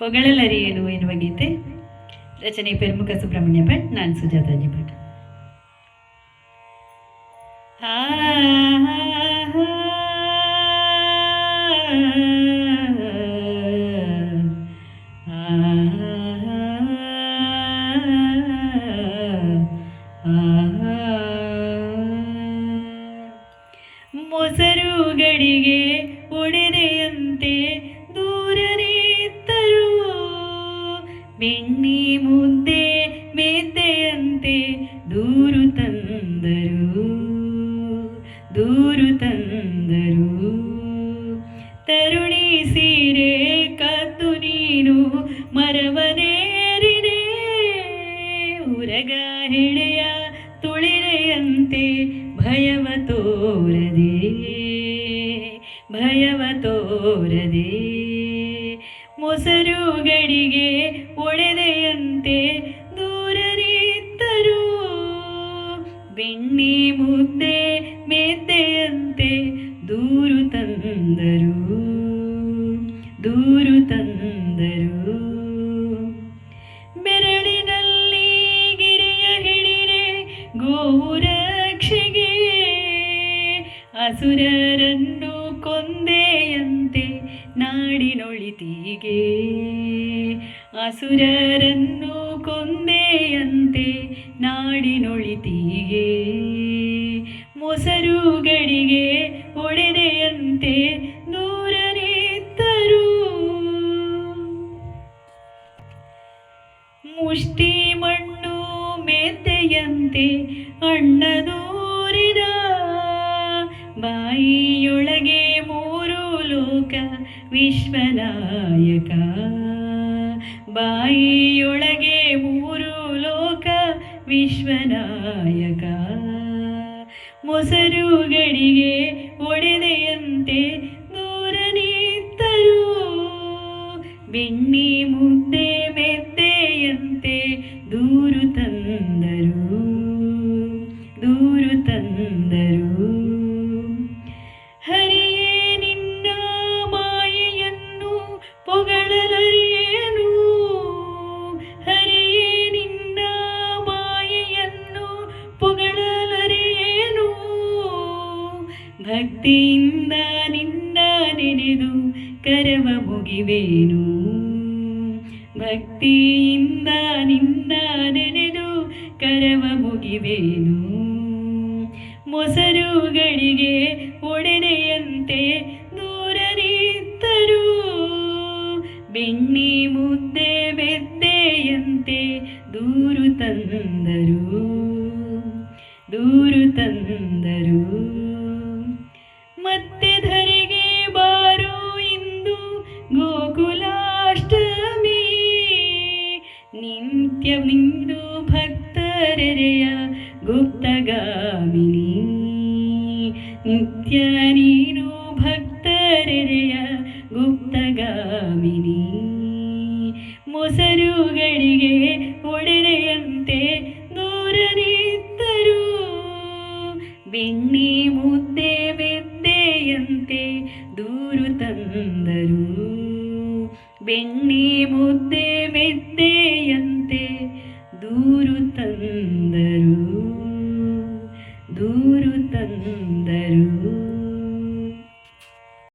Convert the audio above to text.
ಪೊಗಳಲರಿಯೇನು ಎನ್ನುವ ಗೀತೆ ರಚನೆ ಪೆರ್ಮುಖ ಸುಬ್ರಹ್ಮಣ್ಯ ಭಟ್ ನಾನು ಸುಜಾತಾಜಿ ಭಟ್ ಆ, ಮೊಸರುಗಳಿಗೆ ಒಡೆದೆಯಂತೆ ತಂದರು, ದೂರು ತಂದರು. ತರುಣಿ ಸೀರೆ ಕದ್ದು ನೀನು ಮರವನೇರಿದೆ. ಉರಗ ಹೆಳೆಯ ತುಳಿರೆಯಂತೆ ಭಯವ ತೋರದೆ ಭಯವ ತೋರದೆ. ಮೊಸರುಗಳಿಗೆ ಒಡೆದೆಯಂತೆ ಬೆಣ್ಣಿ ಮುದ್ದೆ ಮೆದ್ದೆಯಂತೆ ದೂರು ತಂದರು. ದೂರು ತಂದರು. ಬೆರಳಿನಲ್ಲಿ ಗಿರಿಯ ಹಿಡಿರೆ ಗೋವು ರಕ್ಷೆಗೆ. ಅಸುರರನ್ನು ನಾಡಿನೊಳಿತಿಗೆ ಅಸುರರನ್ನು ಕೊಂದೆಯಂತೆ ನಾಡಿನೊಳಿತೀಗೆ ಮೊಸರುಗಳಿಗೆ ಒಡೆದೆಯಂತೆ ದೂರರಿದ್ದರು ಮುಷ್ಟಿ ಮಣ್ಣು ಅಣ್ಣ ದೂರಿದ. ಬಾಯಿಯೊಳಗೆ ಮೂರು ಲೋಕ ವಿಶ್ವನಾಯಕ. ಬಾಯಿಯೊಳಗೆ ಮೂರು ಲೋಕ ವಿಶ್ವನಾಯಕ. ಮೊಸರುಗಳಿಗೆ ಒಡೆದೆಯಂತೆ ದೂರ ದೂರನಿದ್ದರು ಬೆಣ್ಣಿ ಪೊಗಳಲರಿಯೇನು ಹರಿಯೇ ನಿನ್ನ ಮಾಯೆಯನ್ನು ಪೊಗಳಲರಿಯೇನು ಭಕ್ತಿಯಿಂದ ನಿನ್ನ ನೆನೆದು ಕರವ ಮುಗಿವೇನು? ಭಕ್ತಿಯಿಂದ ನಿನ್ನ ನೆನೆದು ಕರವ ಮುಗಿವೇನು? ಮೊಸರುಗಳಿಗೆ ಒಡೆದೆಯಂತೆ ಬೆಣ್ಣಿ ಮುದ್ದೆ ಬೆದ್ದೆಯಂತೆ ದೂರು ತಂದರು. ದೂರು ತಂದರು. ಮತ್ತೆ ಧರೆಗೆ ಬಾರು ಇಂದು ಗೋಕುಲಾಷ್ಟಮಿ. ನಿತ್ಯ ನಿಂದು ಭಕ್ತರೆರೆಯ ಗುಪ್ತಗಾಮಿನಿ. ನಿತ್ಯ ನೀನು ಭಕ್ತರೆರೆಯ ಗುಪ್ತಗಾಮಿನಿ ಮೊಸರುಗಳಿಗೆ ಒಡೆರೆಯಂತೆ ದೂರ ನಿಂತರೂ ಬೆಣ್ಣಿ ಮುದ್ದೆ ಬೆದ್ದೆಯಂತೆ ದೂರು ತಂದರು ಬೆಣ್ಣಿ ಮುದ್ದೆ ಬೆದ್ದೆಯಂತೆ ದೂರು ತಂದರು ದೂರು ತಂದರು